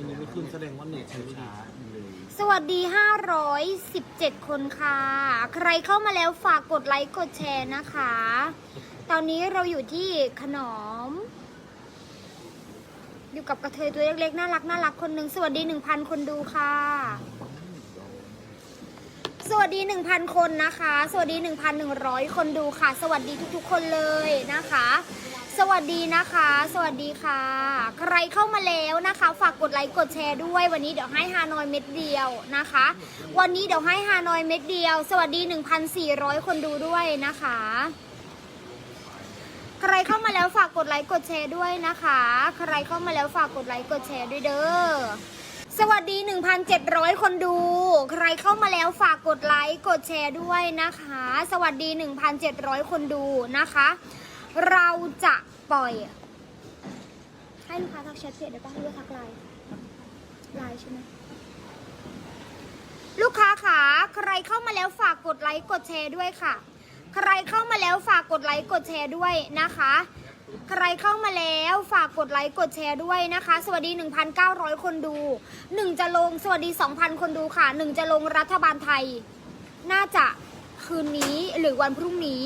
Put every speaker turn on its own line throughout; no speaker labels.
อันนี้ไม่ขึ้นแสดงว่าเน็ตใช้ไม่ดี
สวัสดี 517 คนค่ะ ใครเข้ามาแล้วฝากกดไลค์กดแชร์นะคะ ตอนนี้เราอยู่ที่ขนอม อยู่กับกระเทยตัวเล็กๆ น่ารักน่ารักคนหนึ่งสวัสดี 1,000 คนดูค่ะ สวัสดี 1,000 คนนะคะ สวัสดี 1,100 คนดูค่ะ สวัสดีทุกๆ คนเลยนะคะสวัสดีนะคะ สวัสดีค่ะ ใครเข้ามาแล้วนะคะ ดไลค์กดแชร์ด้วย วันนี้เดี๋ยวให้ฮานอยเม็ดเดียวนะคะ วันนี้เดี๋ยวให้ฮานอยเม็ดเดียว สวัสดี 1,400 คนดูด้วยนะคะ ใครเข้ามาแล้วฝากกดไลค์กดแชร์ด้วยนะคะ ใครเข้ามาแล้วฝากกดไลค์กดแชร์ด้วยเด้อสวัสดี 1,700 คนดู ใครเข้ามาแล้วฝากกดไลค์ กดแชร์ด้วยนะคะ สวัสดี 1,700 คนดูนะคะ เราจะปล่อย ให้ลูกค้าทักแชทเพจได้ปะหรือว่าทักไลน์ ไลน์ใช่ไหมลูกค้าขาใครเข้ามาแล้วฝากกดไลค์กดแชร์ด้วยค่ะ ใครเข้ามาแล้วฝากกดไลค์กดแชร์ด้วยนะคะ ใครเข้ามาแล้วฝากกดไลค์กดแชร์ด้วยนะคะ สวัสดี 1,900 คนดู 1 จะลงสวัสดี 2,000 คนดูค่ะ 1 จะลงรัฐบาลไทย น่าจะคืนนี้หรือวันพรุ่งนี้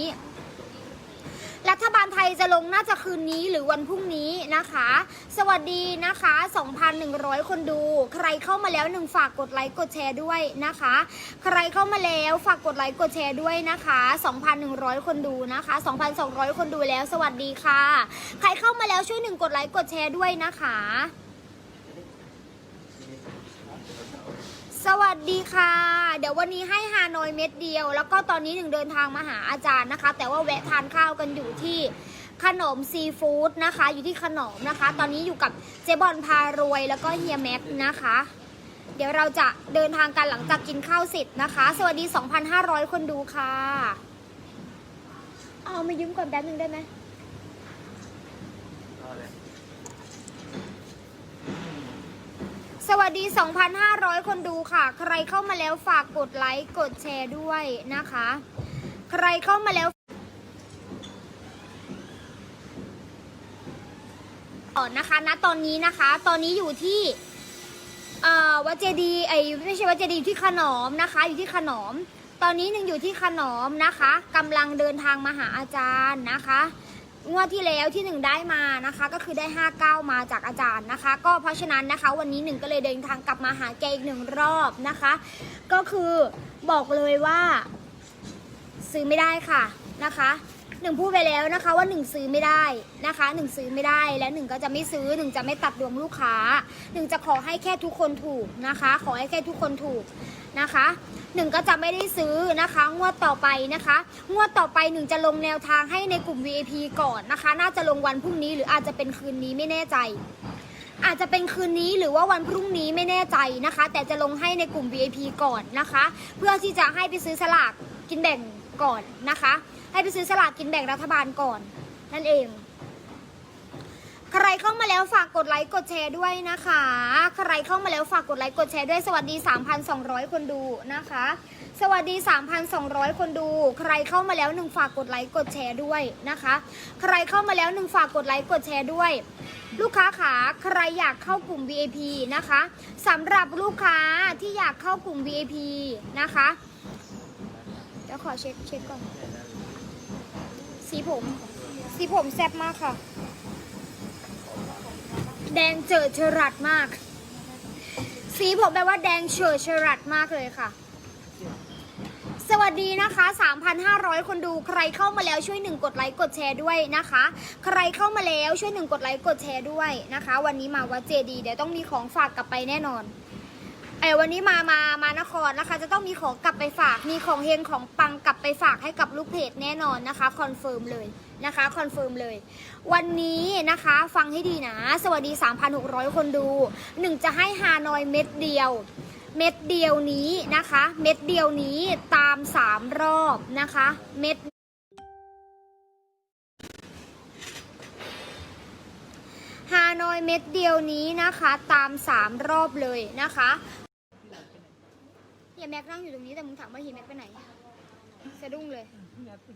รัฐบาลไทยจะลงน่าจะคืนนี้หรือวันพรุ่งนี้นะคะ สวัสดีนะคะ 2,100 คนดู ใครเข้ามาแล้วหนึ่งฝากกดไลค์กดแชร์ด้วยนะคะ ใครเข้ามาแล้วฝากกดไลค์กดแชร์ด้วยนะคะ 2,100 คนดูนะคะ 2,200 คนดูแล้ว สวัสดีค่ะ ใครเข้ามาแล้วช่วยหนึ่งกดไลค์กดแชร์ด้วยนะคะ วัสดีค่ะ เดี๋ยววันนี้ให้ฮานอยเม็ดเดียว แล้วก็ตอนนี้หนึ่งเดินทางมาหาอาจารย์นะคะ แต่ว่าแวะทานข้าวกันอยู่ที่ขนมซีฟู้ดนะคะ อยู่ที่ขนมนะคะ ตอนนี้อยู่กับเจบอลพารวยแล้วก็เฮียแม็กซ์นะคะ เดี๋ยวเราจะเดินทางกันหลังจากกินข้าวเสร็จนะคะ สวัสดี 2,500 คนดูค่ะ เอามายืมก่อนแป๊บนึงได้ไหม สวัสดี 2,500 คนดูค่ะ ใครเข้ามาแล้วฝากกดไลค์กดแชร์ด้วยนะคะ ใครเข้ามาแล้วก่อนนะคะณตอนนี้นะคะ ตอนนี้อยู่ที่อ่อวัดเจดีไอไม่ใช่วัดเจดีอยู่ที่ขนอมนะคะ อยู่ที่ขนอม ตอนนี้หนึ่งอยู่ที่ขนอมนะคะกำลังเดินทางมาหาอาจารย์นะคะ งวดที่แล้วที่หนึ่งได้มานะคะ ก็คือได้59มาจากอาจารย์นะคะ ก็เพราะฉะนั้นนะคะ วันนี้หนึ่งก็เลยเดินทางกลับมาหาแกอีกหนึ่งรอบนะคะ ก็คือบอกเลยว่า ซื้อไม่ได้ค่ะนะคะหนึ่งพูดไปแล้วนะคะว่าหนึ่งซื้อไม่ได้นะคะหนึ่งซื้อไม่ได้และหนึ่งก็จะไม่ซื้อหนึ่งจะไม่ตัดดวงลูกค้าหนึ่งจะขอให้แค่ทุกคนถูกนะคะ ขอให้แค่ทุกคนถูก นะคะหนึ่งก็จะไม่ได้ซื้อนะคะ งวดต่อไปนะคะ งวดต่อไปหนึ่งจะลงแนวทางให้ในกลุ่ม VIP ก่อนนะคะ น่าจะลงวันพรุ่งนี้หรืออาจจะเป็นคืนนี้ไม่แน่ใจ อาจจะเป็นคืนนี้หรือว่าวันพรุ่งนี้ไม่แน่ใจนะคะ แต่จะลงให้ในกลุ่ม VIP ก่อนนะคะ เพื่อที่จะให้ไปซื้อสลากกินแบ่งก่อนนะคะ ให้ไปซื้อสลากกินแบ่งรัฐบาลก่อนนั่นเอง ใครเข้ามาแล้วฝากกดไลค์กดแชร์ด้วยนะคะ ใครเข้ามาแล้วฝากกดไลค์กดแชร์ด้วยสวัสดี 3,200 คนดูนะคะ สวัสดี 3,200 คนดู ใครเข้ามาแล้วหนึ่งฝากกดไลค์กดแชร์ด้วยนะคะ ใครเข้ามาแล้วหนึ่งฝากกดไลค์กดแชร์ด้วย ลูกค้าขาใครอยากเข้ากลุ่ม VIP นะคะสำหรับลูกค้าที่อยากเข้ากลุ่ม VIP นะคะเดี๋ยวขอเช็คเช็คก่อนสีผมสีผมแซ่บมากค่ะ แดงเจิดฉรัดมาก สีผมแปลว่าแดงเฉิดฉรัดมากเลยค่ะ สวัสดีนะคะ 3,500 คนดูใครเข้ามาแล้วช่วยหนึ่งกดไลค์กดแชร์ด้วยนะคะ ใครเข้ามาแล้วช่วยหนึ่งกดไลค์กดแชร์ด้วยนะคะ วันนี้มาวัดเจดีย์เดี๋ยวต้องมีของฝากกลับไปแน่นอน ออวันนี้มามามานครนะคะ จะต้องมีของกลับไปฝาก มีของเฮงของปังกลับไปฝากให้กับลูกเพจแน่นอนนะคะคอนเฟิร์มเลยนะคะคอนเฟิร์มเลย วันนี้นะคะฟังให้ดีนะ สวัสดี 3,600 คนดูหนึ่งจะให้ฮานอยเม็ดเดียว เม็ดเดียวนี้นะคะ เม็ดเดียวนี้ตาม 3 รอบนะคะ เม็ดฮานอยเม็ดเดียวนี้นะคะตาม 3 รอบเลยนะคะ ฮียแม็กนั่งอยู่ตรงนี้แต่มึงถามว่าเฮียแม็กไปไหน สะดุ้งเลยก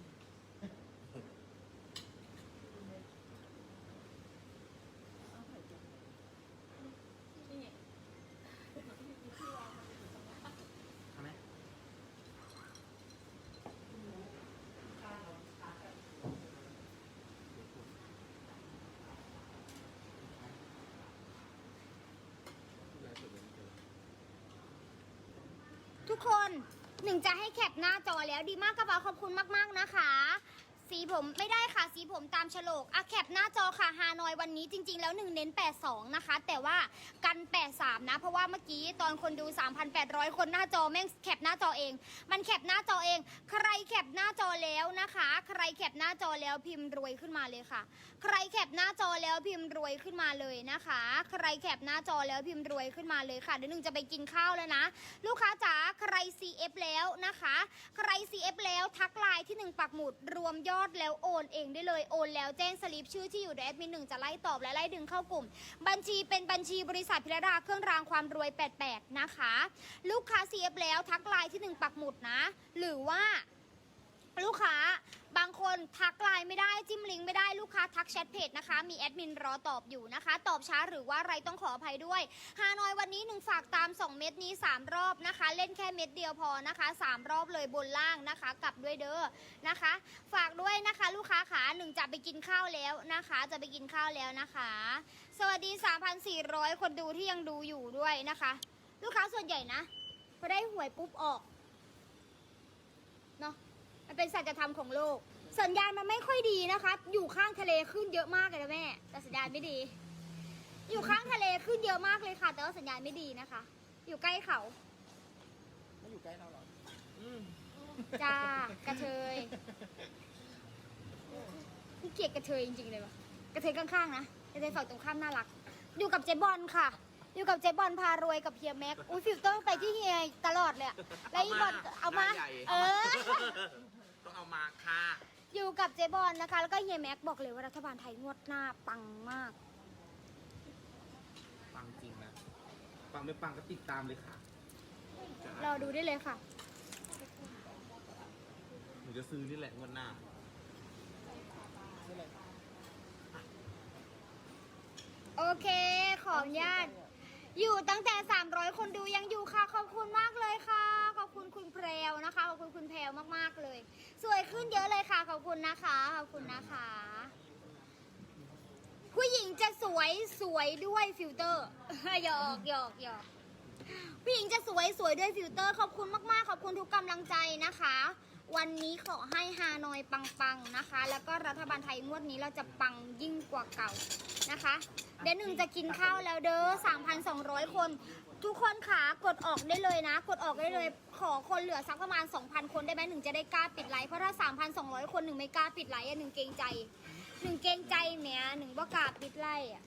คนหนึ่งจะให้แคปหน้าจอแล้วดีมากกระเป๋าขอบคุณมากๆนะคะ สีผมไม่ได้ค่ะสีผมตามฉลกอะแคปหน้าจอค่ะฮานอยวันนี้จริง ๆ แล้ว1เน้น82 นะคะ แต่ว่ากัน 83 นะ เพราะว่าเมื่อกี้ตอนคนดู 3,800 คนหน้าจอแม่งแคปหน้าจอเอง มันแคปหน้าจอเอง ใครแคปหน้าจอแล้วนะคะ ใครแคปหน้าจอแล้วพิมพ์รวยขึ้นมาเลยค่ะ ใครแคปหน้าจอแล้วพิมพ์รวยขึ้นมาเลยนะคะ ใครแคปหน้าจอแล้วพิมพ์รวยขึ้นมาเลยค่ะเดี๋ยวหนึ่งจะไปกินข้าวแล้วนะ ลูกค้าจ๋าใคร CF แล้วนะคะ ใคร CF แล้วทักไลน์ที่หนึ่งปักหมุดรวมยอดอดแล้วโอนเองได้เลยโอนแล้วแจ้งสลิปชื่อที่อยู่เดยวแอดมินหนึ่งจะไล่ตอบและไล่ดึงเข้ากลุ่ม บัญชีเป็นบัญชีบริษัทพิรดาเครื่องรางความรวย88นะคะ ลูกค้า CF แล้วทักไลน์ที่หนึ่งปักหมุดนะ หรือว่าลูกค้าบางคนทักไลน์ไม่ได้จิ้มลิงก์ไม่ได้ ค้าทักแชทเพจนะคะ มีแอดมินรอตอบอยู่นะคะ ตอบช้าหรือว่าอะไรต้องขออภัยด้วย ฮานอยวันนี้หนึ่งฝากตาม 2 เม็ดนี้ 3 รอบนะคะ เล่นแค่เม็ดเดียวพอนะคะ 3 รอบเลยบนล่างนะคะ กลับด้วยเด้อนะคะ ฝากด้วยนะคะ ลูกค้าขาหนึ่งจะไปกินข้าวแล้วนะคะ จะไปกินข้าวแล้วนะคะ สวัสดี 3,400 คนดูที่ยังดูอยู่ด้วยนะคะ ลูกค้าส่วนใหญ่นะพอได้หวยปุ๊บออกเนาะมันเป็นสัจธรรมของโลก สัญญาณมันไม่ค่อยดีนะคะอยู่ข้างทะเลขึ้นเยอะมากเลยนะแม่ แต่สัญญาณไม่ดี อยู่ข้างทะเลขึ้นเยอะมากเลยค่ะ แต่ว่าสัญญาณไม่ดีนะคะ อยู่ใกล้เขา
ไม่อยู่ใกล้เราหรออืม
จ้ากระเทยพี่เกลียดกระเทยจริงๆเลยวะกระเทยข้างๆนะกระเทยฝั่งตรงข้ามน่ารัก อยู่กับเจ๊บอลค่ะ อยู่กับเจ๊บอลพารวยกับเฮียแม็กอุ้ยฟิลเตอร์ไปที่เฮียตลอดเลยอะแล้วอีบอลเอามา
หน้ใหญ่
เออ
ต้องเอามาค่ะ
อยู่กับเจ๊บอลนะคะ แล้วก็เฮียแม็กบอกเลยว่ารัฐบาลไทยงวดหน้าปังมาก
ปังจริงนะปังไม่ปังก็ติดตามเลยค่ะ
รอดูได้เลยค่ะ
หนูจะซื้อนี่แหละงวดหน้า
โอเค ขออนุญาตอยู่ตั้งแต่ 300 คนดูยังอยู่ค่ะ ขอบคุณมากเลยค่ะขอบ คุณคุณแพรวนะคะขอบคุณคุณแพรวมากๆเลย สวยขึ้นเยอะเลยค่ะขอบคุณนะคะขอบคุณนะคะ ผู้หญิงจะสวยสวยด้วยฟิลเตอร์หยอกหยอกหยอกผู้หญิงจะสวยสวยด้วยฟิลเตอร์ ขอบคุณมากๆ ขอบคุณทุกกำลังใจนะคะ วันนี้ขอให้ฮานอยปังๆนะคะ แล้วก็รัฐบาลไทยงวดนี้เราจะปังยิ่งกว่าเก่านะคะ เดี๋ยวหนึ่งจะกินข้าวแล้วเด้อ3,200 คน ทุกคนขากดออกได้เลยนะ กดออกได้เลย ขอคนเหลือสักประมาณ 2,000 คนได้ไหมหนึ่งจะได้กล้าปิดไลฟ์เพราะถ้า 3,200 คนหนึ่งไม่กล้าปิดไลฟ์อะหนึ่งเกรงใจหนึ่งเกรงใจแหมหนึ่งว่ากล้าปิดไลฟ์อะ